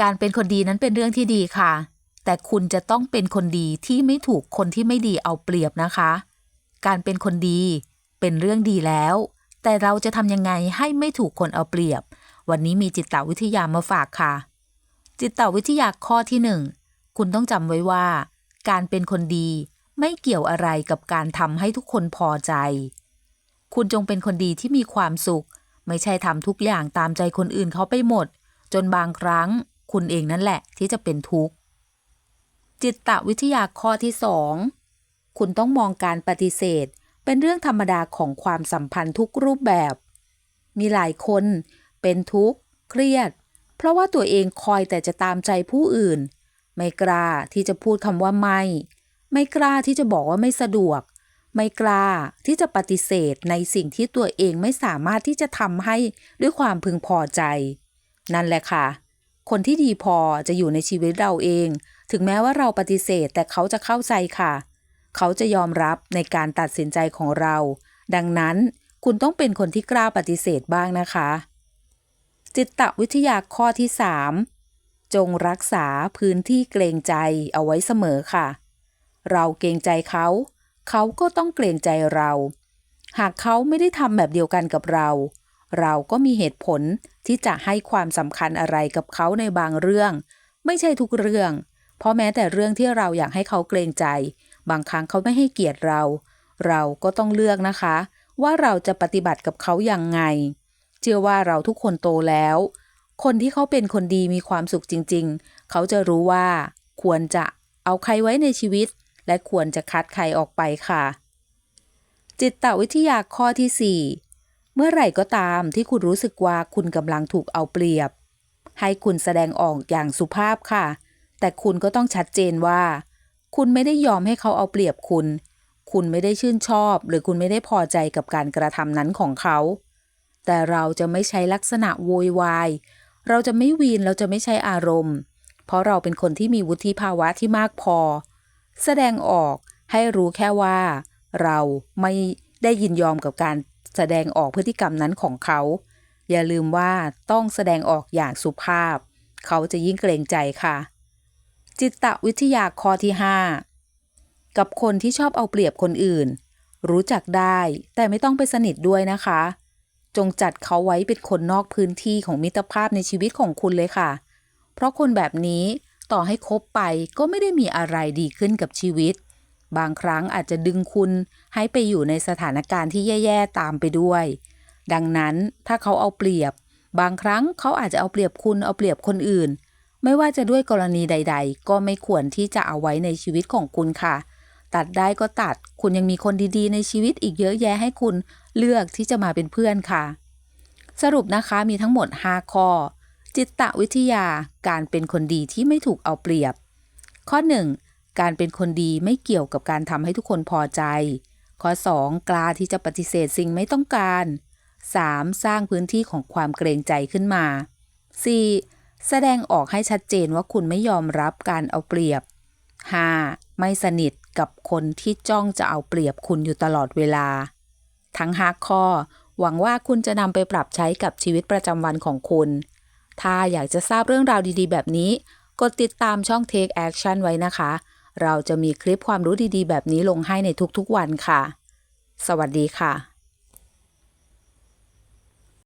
การเป็นคนดีนั้นเป็นเรื่องที่ดีค่ะ แต่คุณจะต้องเป็นคนดีที่ไม่ถูกคนที่ไม่ดีเอาเปรียบนะคะ การเป็นคนดีเป็นเรื่องดีแล้ว แต่เราจะทำยังไงให้ไม่ถูกคนเอาเปรียบ วันนี้มีจิตวิทยามาฝากค่ะ จิตวิทยาข้อที่หนึ่งคุณต้องจำไว้ว่า การเป็นคนดีไม่เกี่ยวอะไรกับการทำให้ทุกคนพอใจ คุณจงเป็นคนดีที่มีความสุข ไม่ใช่ทำทุกอย่างตามใจคนอื่นเขาไปหมด จนบางครั้ง คุณเองนั่นแหละ ที่จะเป็นทุกข์ จิตตวิทยาข้อที่สองคุณต้องมองการปฏิเสธ เป็นเรื่องธรรมดาของความสัมพันธ์ทุกรูปแบบ มีหลายคนเป็นทุกข์ เครียด เพราะว่าตัวเองคอยแต่จะตามใจผู้อื่น ไม่กล้าที่จะพูดคำว่าไม่ ไม่กล้าที่จะบอกว่าไม่สะดวก ไม่กล้าที่จะปฏิเสธในสิ่งที่ตัวเองไม่สามารถที่จะทำให้ด้วยความพึงพอใจ นั่นแหละค่ะ คนที่ดีพอจะอยู่ในชีวิตเราเอง ถึงแม้ว่าเราปฏิเสธแต่เขาจะเข้าใจค่ะ เขาจะยอมรับในการตัดสินใจของเรา ดังนั้นคุณต้องเป็นคนที่กล้าปฏิเสธบ้างนะคะ จิตวิทยาข้อที่ 3 จงรักษาพื้นที่เกรงใจเอาไว้เสมอค่ะ เราเกรงใจเขา เขาก็ต้องเกรงใจเรา หากเขาไม่ได้ทำแบบเดียวกันกับเรา เราก็มีเหตุผลที่จะให้ความสำคัญอะไรกับเขาในบางเรื่อง ไม่ใช่ทุกเรื่อง เพราะแม้แต่เรื่องที่เราอยากให้เขาเกรงใจ บางครั้งเขาไม่ให้เกียรติเรา เราก็ต้องเลือกนะคะ ว่าเราจะปฏิบัติกับเขาอย่างไง เชื่อว่าเราทุกคนโตแล้ว คนที่เขาเป็นคนดีมีความสุขจริง ๆ เขาจะรู้ว่า ควรจะเอาใครไว้ในชีวิต และควรจะคัดใครออกไปค่ะ จิตตวิทยาข้อที่ 4 เมื่อไหร่ก็ตามที่คุณรู้สึกว่าคุณกำลังถูกเอาเปรียบ ให้คุณแสดงออกอย่างสุภาพค่ะ แต่คุณก็ต้องชัดเจนว่า คุณไม่ได้ยอมให้เขาเอาเปรียบคุณ คุณไม่ได้ชื่นชอบ หรือคุณไม่ได้พอใจกับการกระทำนั้นของเขา แต่เราจะไม่ใช้ลักษณะโวยวาย เราจะไม่วีนเราจะไม่ใช้อารมณ์ เพราะเราเป็นคนที่มีวุฒิภาวะที่มากพอ แสดงออกให้รู้แค่ว่า เราไม่ได้ยินยอมกับการ แสดงออกพฤติกรรมนั้นของเขา อย่าลืมว่าต้องแสดงออกอย่างสุภาพ เขาจะยิ่งเกรงใจค่ะ จิตวิทยาข้อที่ 5 กับคนที่ชอบเอาเปรียบคนอื่น รู้จักได้แต่ไม่ต้องไปสนิทด้วยนะคะ จงจัดเขาไว้เป็นคนนอกพื้นที่ของมิตรภาพในชีวิตของคุณเลยค่ะ เพราะคนแบบนี้ต่อให้คบไปก็ไม่ได้มีอะไรดีขึ้นกับชีวิต บางครั้งอาจจะดึงคุณให้ไปอยู่ในสถานการณ์ที่แย่ๆตามไปด้วย ดังนั้นถ้าเขาเอาเปรียบ บางครั้งเขาอาจจะเอาเปรียบคุณเอาเปรียบคนอื่น ไม่ว่าจะด้วยกรณีใด ๆ ก็ไม่ควรที่จะเอาไว้ในชีวิตของคุณค่ะ ตัดได้ก็ตัด คุณยังมีคนดีๆ ในชีวิตอีกเยอะแยะให้คุณเลือกที่จะมาเป็นเพื่อนค่ะ สรุปนะคะมีทั้งหมด 5 ข้อ จิตตวิทยาการเป็นคนดีที่ไม่ถูกเอาเปรียบ ข้อ 1 การเป็นคนดีไม่เกี่ยวกับการทำให้ทุกคนพอใจ ข้อ 2 กล้าที่จะปฏิเสธสิ่งไม่ต้องการ 3. สร้างพื้นที่ของความเกรงใจขึ้นมา 4. แสดงออกให้ชัดเจนว่าคุณไม่ยอมรับการเอาเปรียบ 5. ไม่สนิทกับคนที่จ้องจะเอาเปรียบคุณอยู่ตลอดเวลา ทั้งห้าข้อ หวังว่าคุณจะนำไปปรับใช้กับชีวิตประจำวันของคุณ ถ้าอยากจะทราบเรื่องราวดีๆ แบบนี้ กดติดตามช่อง Take Action ไว้นะคะ เราจะมีคลิปความรู้ดีๆ แบบนี้ลงให้ในทุกๆวันค่ะ สวัสดีค่ะ